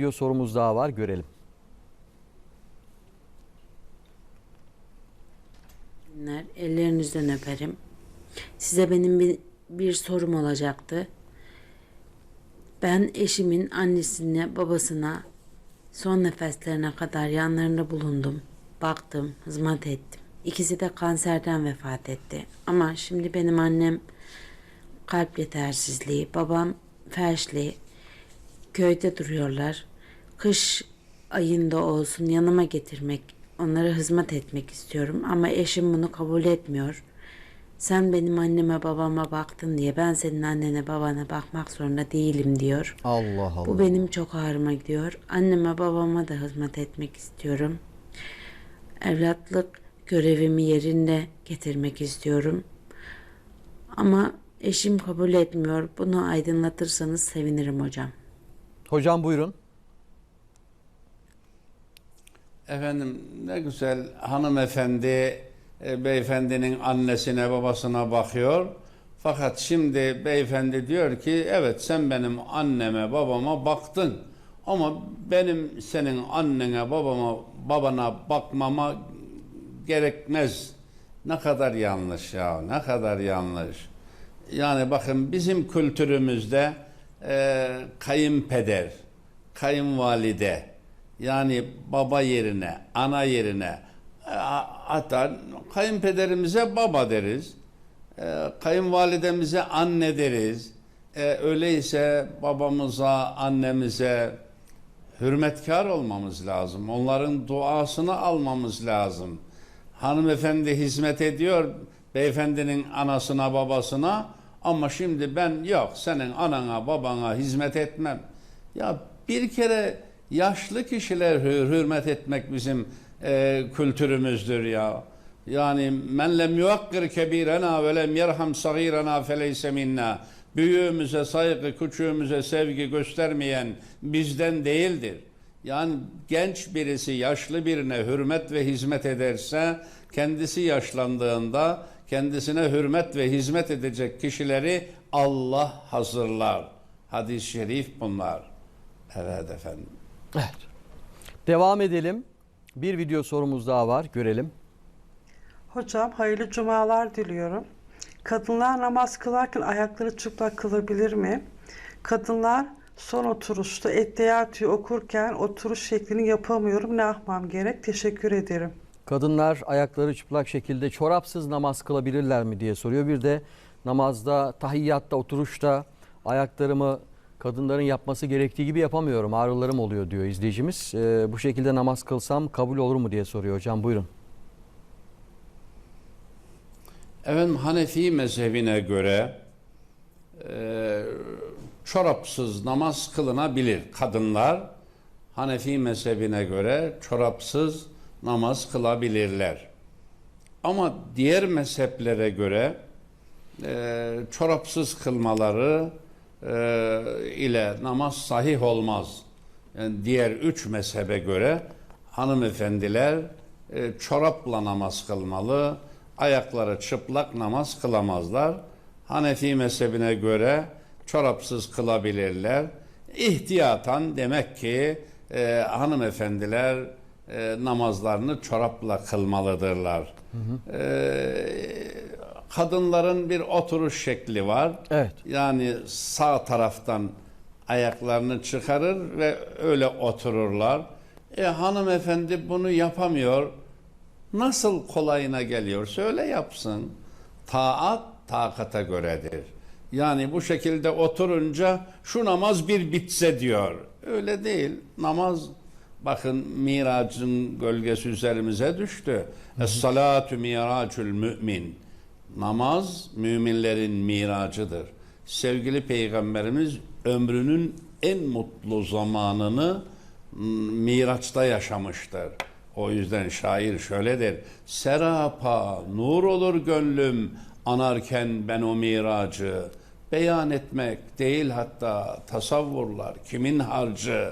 video sorumuz daha var görelim. günler. Ellerinizden öperim. Size benim bir, bir sorum olacaktı. Ben eşimin annesine, babasına son nefeslerine kadar yanlarında bulundum. Baktım, hizmet ettim. İkisi de kanserden vefat etti. Ama şimdi benim annem kalp yetersizliği, babam felçli, köyde duruyorlar. Kış ayında olsun yanıma getirmek, onlara hizmet etmek istiyorum ama eşim bunu kabul etmiyor. Sen benim anneme babama baktın diye ben senin annene babana bakmak zorunda değilim diyor. Allah Allah. Bu benim çok ağrıma gidiyor. Anneme babama da hizmet etmek istiyorum. Evlatlık görevimi yerine getirmek istiyorum. Ama eşim kabul etmiyor. Bunu aydınlatırsanız sevinirim hocam. Hocam buyurun. Efendim ne güzel hanımefendi e, beyefendinin annesine babasına bakıyor. Fakat şimdi beyefendi diyor ki evet sen benim anneme babama baktın. Ama benim senin annene babama babana bakmama gerekmez. Ne kadar yanlış ya ne kadar yanlış. Yani bakın bizim kültürümüzde e, kayınpeder, kayınvalide yani baba yerine, ana yerine e, hatta kayınpederimize baba deriz. E, kayınvalidemize anne deriz. E, öyleyse babamıza, annemize hürmetkar olmamız lazım. Onların duasını almamız lazım. Hanımefendi hizmet ediyor beyefendinin anasına babasına ama şimdi ben yok senin anana babana hizmet etmem. Ya bir kere yaşlı kişiler hür- hürmet etmek bizim e, kültürümüzdür ya. Yani men lem yuvakkir kebirena ve lem yerham sagirena feleyse minna. Büyüğümüze saygı, küçüğümüze sevgi göstermeyen bizden değildir. Yani genç birisi yaşlı birine hürmet ve hizmet ederse kendisi yaşlandığında kendisine hürmet ve hizmet edecek kişileri Allah hazırlar. Hadis-i şerif bunlar. Evet efendim. Evet. Devam edelim. Bir video sorumuz daha var görelim. Hocam hayırlı cumalar diliyorum. Kadınlar namaz kılarken ayakları çıplak kılabilir mi? Kadınlar son oturuşta Ettehiyatü'yü okurken oturuş şeklini yapamıyorum. Ne yapmam gerek? Teşekkür ederim. Kadınlar ayakları çıplak şekilde çorapsız namaz kılabilirler mi diye soruyor. Bir de namazda, tahiyyatta, oturuşta ayaklarımı kadınların yapması gerektiği gibi yapamıyorum. Ağrılarım oluyor diyor izleyicimiz. Ee, bu şekilde namaz kılsam kabul olur mu diye soruyor hocam. Buyurun. Efendim Hanefi mezhebine göre e, çorapsız namaz kılınabilir. Kadınlar Hanefi mezhebine göre çorapsız namaz kılabilirler. Ama diğer mezheplere göre e, çorapsız kılmaları e, ile namaz sahih olmaz. Yani diğer üç mezhebe göre hanımefendiler e, çorapla namaz kılmalı, ayakları çıplak namaz kılamazlar. Hanefi mezhebine göre çorapsız kılabilirler. İhtiyatan demek ki e, hanımefendiler e, namazlarını çorapla kılmalıdırlar. E, kadınların bir oturuş şekli var. Evet. Yani sağ taraftan ayaklarını çıkarır ve öyle otururlar. E hanımefendi bunu yapamıyor. Nasıl kolayına geliyorsa öyle yapsın. Taat takata göredir. Yani bu şekilde oturunca şu namaz bir bitse diyor. Öyle değil. Namaz bakın miracın gölgesi üzerimize düştü. Es-salatu miracul mümin. Namaz müminlerin miracıdır. Sevgili peygamberimiz ömrünün en mutlu zamanını Miraç'ta yaşamıştır. O yüzden şair şöyle der. Serapa nur olur gönlüm anarken ben o miracı. Beyan etmek değil hatta tasavvurlar kimin harcı.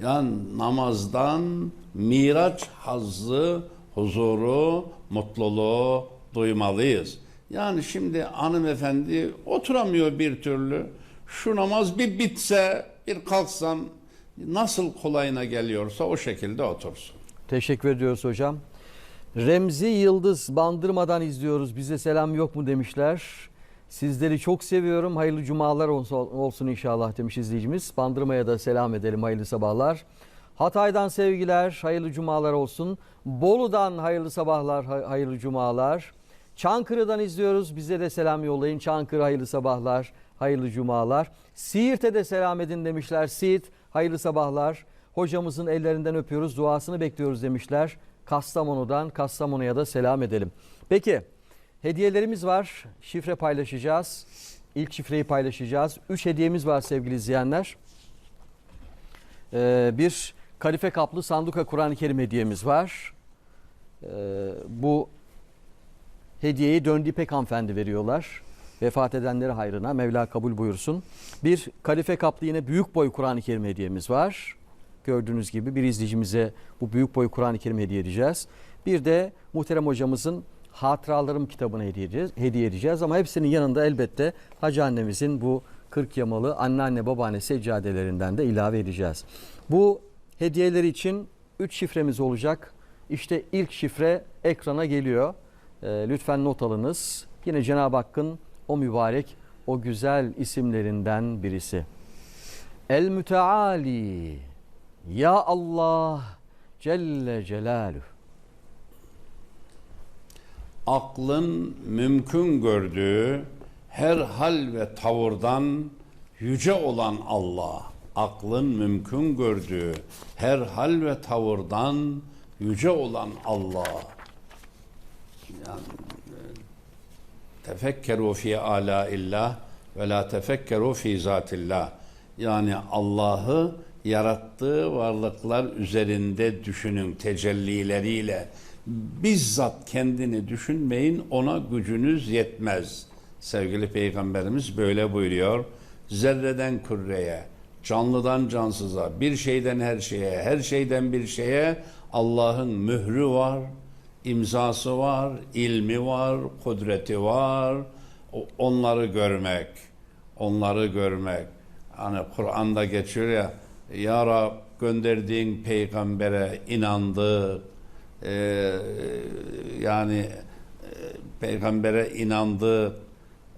Yani namazdan miraç hazzı, huzuru, mutluluğu duymalıyız. Yani şimdi hanımefendi oturamıyor bir türlü. Şu namaz bir bitse, bir kalksam nasıl kolayına geliyorsa o şekilde otursun. Teşekkür ediyoruz hocam. Remzi Yıldız Bandırmadan izliyoruz. Bize selam yok mu demişler. Sizleri çok seviyorum. Hayırlı cumalar olsun, inşallah demiş izleyicimiz. Bandırmaya da selam edelim. Hayırlı sabahlar. Hatay'dan sevgiler. Hayırlı cumalar olsun. Bolu'dan hayırlı sabahlar, hay- hayırlı cumalar. Çankırı'dan izliyoruz. Bize de selam yollayın. Çankırı hayırlı sabahlar, hayırlı cumalar. Siirt'e de selam edin demişler. Siirt hayırlı sabahlar. Hocamızın ellerinden öpüyoruz, duasını bekliyoruz demişler. Kastamonu'dan Kastamonu'ya da selam edelim. Peki hediyelerimiz var. Şifre paylaşacağız. İlk şifreyi paylaşacağız. 3 hediyemiz var sevgili izleyenler. Ee, bir kalife kaplı sanduka Kur'an-ı Kerim hediyemiz var. Ee, bu hediyeyi Döndü İpek hanımefendi veriyorlar. Vefat edenleri hayrına Mevla kabul buyursun. Bir kalife kaplı yine büyük boy Kur'an-ı Kerim hediyemiz var. Gördüğünüz gibi bir izleyicimize bu büyük boy Kur'an-ı Kerim hediye edeceğiz. Bir de muhterem hocamızın Hatıralarım kitabını hediye edeceğiz, hediye edeceğiz. Ama hepsinin yanında elbette Hacı annemizin bu 40 yamalı anneanne babaanne seccadelerinden de ilave edeceğiz. Bu hediyeler için 3 şifremiz olacak. İşte ilk şifre ekrana geliyor. Ee, lütfen not alınız. Yine Cenab-ı Hakk'ın o mübarek, o güzel isimlerinden birisi. El Müteali Ya Allah Celle Celaluhu aklın mümkün gördüğü her hal ve tavırdan yüce olan Allah, aklın mümkün gördüğü her hal ve tavırdan yüce olan Allah. Tefekkeru fi ala illah ve la tefekkeru fi zatillah. Yani Allah'ı yarattığı varlıklar üzerinde düşünün tecellileriyle. Bizzat kendini düşünmeyin ona gücünüz yetmez. Sevgili Peygamberimiz böyle buyuruyor. Zerreden küreye, canlıdan cansıza, bir şeyden her şeye, her şeyden bir şeye Allah'ın mührü var, imzası var, ilmi var, kudreti var. Onları görmek, onları görmek. Hani Kur'an'da geçiyor ya, Ya Rab gönderdiğin peygambere inandık. Ee, yani e, peygambere inandık.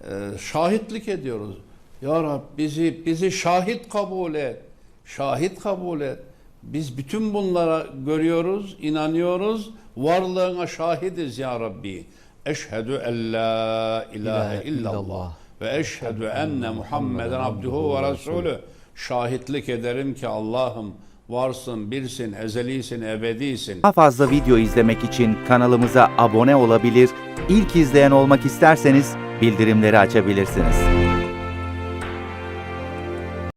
Ee, şahitlik ediyoruz. Ya Rab bizi bizi şahit kabul et. Şahit kabul et. Biz bütün bunlara görüyoruz, inanıyoruz. Varlığına şahidiz ya Rabbi. Eşhedü en la ilahe illallah ve eşhedü enne Muhammeden abduhu ve resulü. Şahitlik ederim ki Allah'ım varsın, birsin, ezelisin, ebedisin. Daha fazla video izlemek için kanalımıza abone olabilir, ilk izleyen olmak isterseniz bildirimleri açabilirsiniz.